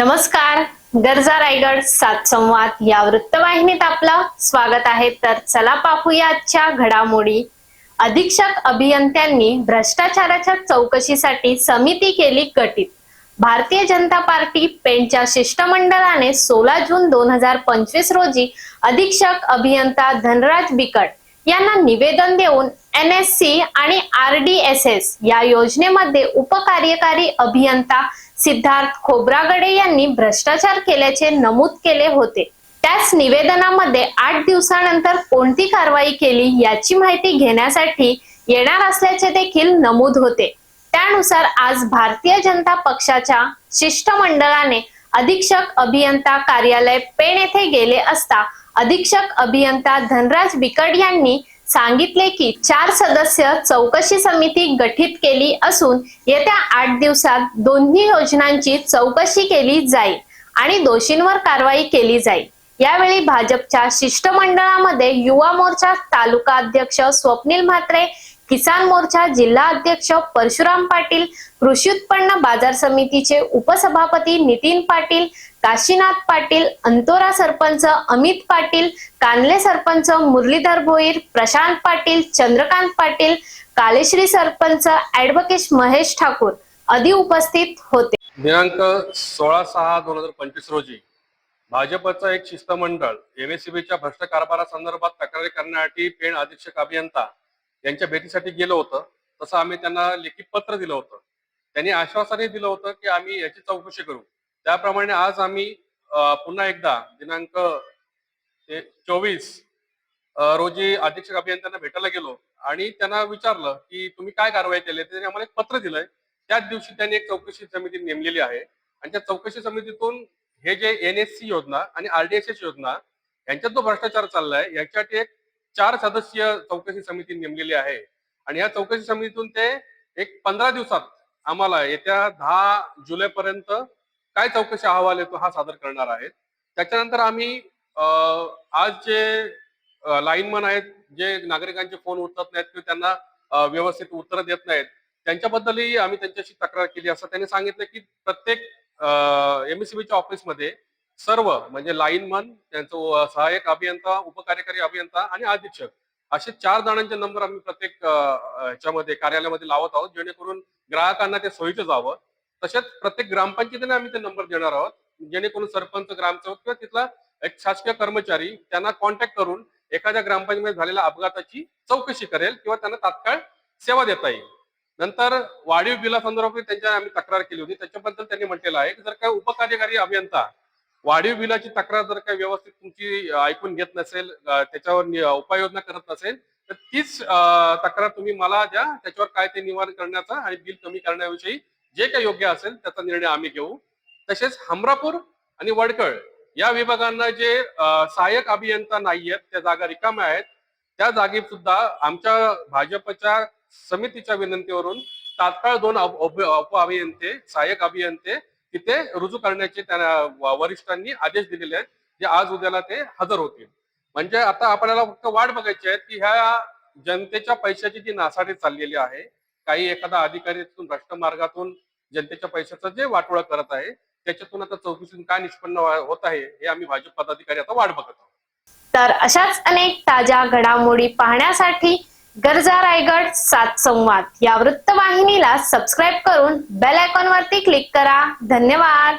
नमस्कार गरजा रायगड सात संवाद या वृत्तवाहिनीत आपलं स्वागत आहे. तर चला पाहूया आजच्या घडामोडी. अधीक्षक अभियंत्यांनी भ्रष्टाचाराच्या चौकशीसाठी समिती केली गठीत. भारतीय जनता पार्टी पेणच्या शिष्टमंडळाने सोळा जून दोन हजार पंचवीस रोजी अधीक्षक अभियंता धनराज बिकट यांना निवेदन देऊन एन एस सी आणि आर डी एस एस या योजनेमध्ये उपकार्यकारी अभियंता सिद्धार्थ खोब्रागडे यांनी भ्रष्टाचार केल्याचे नमूद केले होते. त्याच निवेदनामध्ये आठ दिवसानंतर कोणती कारवाई केली याची माहिती घेण्यासाठी येणार असल्याचे देखील नमूद होते. त्यानुसार आज भारतीय जनता पक्षाच्या शिष्टमंडळाने अधीक्षक अभियंता कार्यालय पेण येथे गेले असता अधीक्षक अभियंता धनराज बिकट यांनी सांगितले की चार सदस्य चौकशी समिती गठीत केली असून येत्या आठ दिवसात दोन्ही योजनांची चौकशी केली जाईल आणि दोषींवर कारवाई केली जाईल. यावेळी भाजपच्या शिष्टमंडळामध्ये युवा मोर्चा तालुका अध्यक्ष स्वप्नील म्हात्रे किसान मोर्चा जिल्हा अध्यक्ष परशुराम पाटील कृषी उत्पन्न बाजार समितीचे उपसभापती नितीन पाटील काशीनाथ पाटील अंतोरा सरपंच अमित पाटील कानले सरपंच मुरलीधर भोईर प्रशांत पाटील चंद्रकांत पाटील कालेश्री सरपंच ऍडव्होकेट महेश ठाकूर आदी उपस्थित होते. दिनांक सोळा सहा दोन हजार पंचवीस रोजी भाजपचं एक शिष्टमंडळ एमएससीबीच्या भ्रष्ट कारभारासंदर्भात तक्रारी करण्यासाठी पेण अधीक्षक अभियंता यांच्या भेटीसाठी गेलो होतं. तसं आम्ही त्यांना लेखी पत्र दिलं होतं. त्यांनी आश्वासनही दिलं होतं की आम्ही याची चौकशी करू. त्याप्रमाणे आज आम्ही पुन्हा एकदा दिनांक चोवीस रोजी अधीक्षक अभियंत्यांना भेटायला गेलो आणि त्यांना विचारलं की तुम्ही काय कारवाई केली? त्यांनी आम्हाला एक पत्र दिलंय. त्याच दिवशी त्यांनी एक चौकशी समिती नेमलेली आहे. आणि त्या चौकशी समितीतून हे जे एन एस सी योजना आणि आरडीएसएस योजना यांच्यात जो भ्रष्टाचार चाललाय याच्यासाठी एक चार सदस्यीय चौकशी समिती नेमलेली आहे. आणि या चौकशी समितीतून ते एक पंधरा दिवसात आम्हाला येत्या दहा जुलै पर्यंत काय चौकशी अहवाल येतो हा सादर करणार आहेत. त्याच्यानंतर आम्ही आज जे लाईनमन आहेत जे नागरिकांचे फोन उचलत नाहीत किंवा त्यांना व्यवस्थित उत्तर देत नाहीत त्यांच्याबद्दलही आम्ही त्यांच्याशी तक्रार केली. असं त्यांनी सांगितलं की प्रत्येक एमएससीबीच्या ऑफिसमध्ये सर्व म्हणजे लाईनमन त्यांचं सहाय्यक अभियंता उपकार्यकारी अभियंता आणि अधीक्षक असे चार जणांचे नंबर आम्ही प्रत्येक ह्याच्यामध्ये कार्यालयामध्ये लावत आहोत जेणेकरून ग्राहकांना ते सोयीचं जावं. तसेच प्रत्येक ग्रामपंचायतीने आम्ही ते नंबर देणार आहोत. जेणेकरून सरपंच ग्रामसेवक किंवा तिथला एक शासकीय कर्मचारी त्यांना कॉन्टॅक्ट करून एखाद्या ग्रामपंचायतीमध्ये झालेल्या अपघाताची चौकशी करेल किंवा त्यांना तात्काळ सेवा देता येईल. नंतर वाढीव बिलासंदर्भात त्यांच्या आम्ही तक्रार केली होती. त्याच्याबद्दल त्यांनी म्हटलेलं आहे की जर काय उपकार्यकारी अभियंता वाढीव बिलाची तक्रार जर काही व्यवस्थित तुमची ऐकून घेत नसेल त्याच्यावर उपाययोजना करत नसेल तर तीच तक्रार तुम्ही मला द्या. त्याच्यावर काय ते निवारण करण्याचा आणि बिल कमी करण्याविषयी जे काही योग्य असेल त्याचा निर्णय आम्ही घेऊ. तसेच हमरापूर आणि वडकळ या विभागांना जे सहाय्यक अभियंता नाहीयेत त्या जागा रिकाम्या आहेत. त्या जागी सुद्धा आमच्या भाजपच्या समितीच्या विनंतीवरून तात्काळ दोन उप उप अभियंते सहाय्यक अभियंते तिथे रुजू करण्याचे त्यांना वरिष्ठांनी आदेश दिलेले आहेत जे आज उद्याला ते हजर होतील. म्हणजे आता आपल्याला फक्त वाट बघायची आहे की ह्या जनतेच्या पैशाची जी नासाडी चाललेली आहे काही एखादा अधिकारी भ्रष्ट मार्गातून जनतेच्या पैशाचं जे वाटोळा करत आहे त्याच्यातून आता चौकशीतून काय निष्पन्न होत आहे हे आम्ही भाजप पदाधिकारी आता वाट बघत आहोत. तर अशाच अनेक ताज्या घडामोडी पाहण्यासाठी गरजा रायगड सात संवाद. या वृत्तवाहिनीला सबस्क्राईब करून बेल आयकॉन वरती क्लिक करा. धन्यवाद.